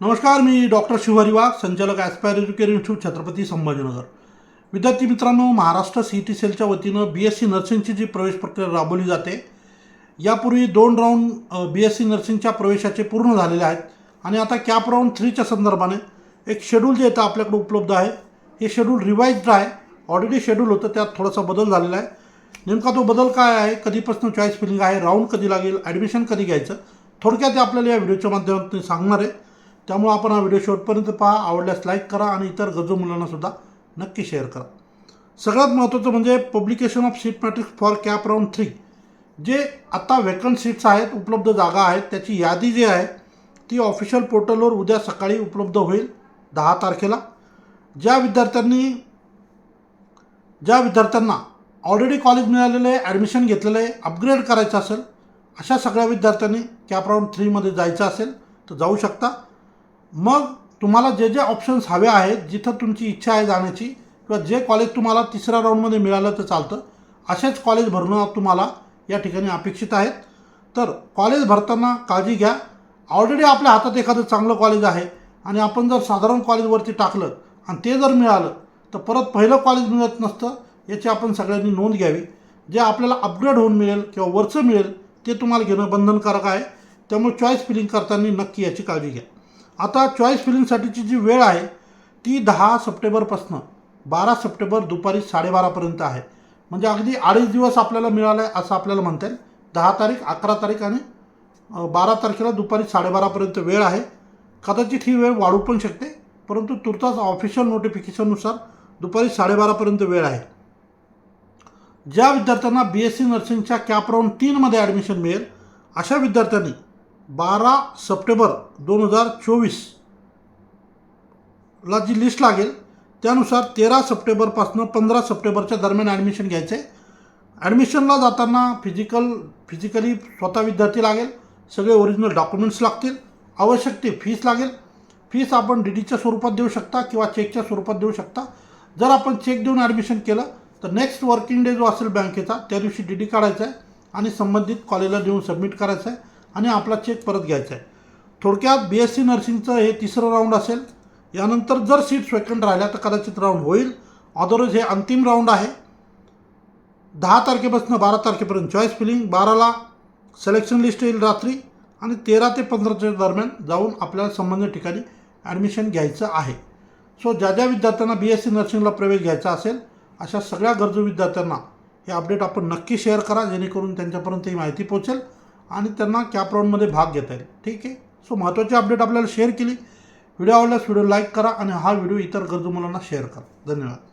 नमस्कार मी डॉक्टर शिवहरी वाघ संचालक aspire education institute Chhatrapati Sambhajinagar. विद्यार्थी मित्रांनो महाराष्ट्र सी टी सेलच्या वतीनं बी एस सी नर्सिंगची जी प्रवेश प्रक्रिया राबवली जाते यापूर्वी दोन राऊंड बी एस सी नर्सिंगच्या प्रवेशाचे पूर्ण झालेले आहेत. आणि आता कॅप राऊंड थ्रीच्या संदर्भाने एक शेड्यूल जे येतं आपल्याकडे उपलब्ध आहे हे शेड्यूल रिवाईज्ड आहे. ऑलरेडी शेड्यूल होतं त्यात थोडासा बदल झालेला आहे. नेमका तो बदल काय आहे कधीपासून चॉईस फिलिंग आहे राऊंड कधी लागेल ॲडमिशन कधी घ्यायचं थोडक्यात आपल्याला या व्हिडिओच्या माध्यमातून सांगणार आहे. त्यामुळं आपण हा व्हिडिओ शेवटपर्यंत पहा. आवडल्यास लाईक करा आणि इतर गरजू मुलांनासुद्धा नक्की शेअर करा. सगळ्यात महत्त्वाचं म्हणजे publication of seat matrix for CAP round three जे आत्ता वेकंट सीट्स आहेत उपलब्ध जागा आहेत त्याची यादी जी आहे ती ऑफिशियल पोर्टलवर उद्या सकाळी उपलब्ध होईल दहा तारखेला. ज्या विद्यार्थ्यांनी ज्या विद्यार्थ्यांना ऑलरेडी कॉलेज मिळालेलं आहे ॲडमिशन घेतलेलं आहे अपग्रेड करायचं असेल अशा सगळ्या विद्यार्थ्यांनी कॅप राऊंड थ्रीमध्ये जायचं असेल तर जाऊ शकता. मग तुम्हाला जे जे ऑप्शन्स हवे आहेत जिथं तुमची इच्छा आहे जाण्याची किंवा जे कॉलेज तुम्हाला तिसऱ्या राऊंडमध्ये मिळालं तर चालतं असेच कॉलेज भरणं तुम्हाला या ठिकाणी अपेक्षित आहेत. तर कॉलेज भरताना काळजी घ्या. ऑलरेडी आपल्या हातात एखादं चांगलं कॉलेज आहे आणि आपण जर साधारण कॉलेजवरती टाकलं आणि ते जर मिळालं तर परत पहिलं कॉलेज मिळत नसतं याची आपण सगळ्यांनी नोंद घ्यावी. जे आपल्याला अपग्रेड होऊन मिळेल किंवा वरचं मिळेल ते तुम्हाला घेणं बंधनकारक आहे. त्यामुळे चॉईस फिलिंग करताना नक्की याची काळजी घ्या. आता चॉईस फिलिंगसाठीची जी वेळ आहे ती दहा सप्टेंबरपासनं बारा सप्टेंबर दुपारी साडेबारापर्यंत आहे. म्हणजे अगदी अडीच दिवस आपल्याला मिळालं आहे असं आपल्याला म्हणता येईल. दहा तारीख अकरा तारीख आणि बारा तारखेला दुपारी साडेबारापर्यंत वेळ आहे. कदाचित ही वेळ वाढू पण शकते परंतु तुर्तास ऑफिशियल नोटिफिकेशननुसार दुपारी साडेबारापर्यंत वेळ आहे. ज्या विद्यार्थ्यांना बी एस सी नर्सिंगच्या कॅप राऊंड तीनमध्ये ॲडमिशन मिळेल अशा विद्यार्थ्यांनी बारा सप्टेंबर दोन हजार चोवीसला जी लिस्ट लागेल त्यानुसार तेरा सप्टेंबरपासनं पंधरा सप्टेंबरच्या दरम्यान ॲडमिशन घ्यायचं. आहे ॲडमिशनला जाताना फिजिकल फिजिकली स्वतः विद्यार्थी लागेल सगळे ओरिजिनल डॉक्युमेंट्स लागतील आवश्यक ते फीस लागेल. फीस आपण डी डीच्या स्वरूपात देऊ शकता किंवा चेकच्या स्वरूपात देऊ शकता. जर आपण चेक देऊन ॲडमिशन केलं तर नेक्स्ट वर्किंग डे जो असेल बँकेचा त्या दिवशी डी डी काढायचा आहे आणि संबंधित कॉलेजला देऊन सबमिट करायचं आहे. आणि आपला चेक परत घ्यायचा आहे. थोडक्यात बी एस सी नर्सिंगचं हे तिसरं राऊंड असेल. यानंतर जर सीट्स वेकंट राहिल्या तर कदाचित राऊंड होईल. अदरवाईज हे अंतिम राऊंड आहे. दहा तारखेपासून बारा तारखेपर्यंत चॉईस फिलिंग बाराला सिलेक्शन लिस्ट येईल रात्री आणि तेरा ते पंधराच्या दरम्यान जाऊन आपल्याला संबंधित ठिकाणी ॲडमिशन घ्यायचं आहे. सो ज्या ज्या विद्यार्थ्यांना बी एस सी नर्सिंगला प्रवेश घ्यायचा असेल अशा सगळ्या गरजू विद्यार्थ्यांना हे अपडेट आपण नक्की शेअर करा जेणेकरून त्यांच्यापर्यंत ही माहिती पोहोचेल. आणि त्यांना कॅप राऊंडमध्ये भाग घेता येईल. ठीक आहे? सो महत्त्वाची अपडेट आपल्याला शेअर केली. व्हिडिओ आवडल्यास व्हिडिओ लाईक करा आणि हा व्हिडिओ इतर गरजू मुलांना शेअर करा. धन्यवाद.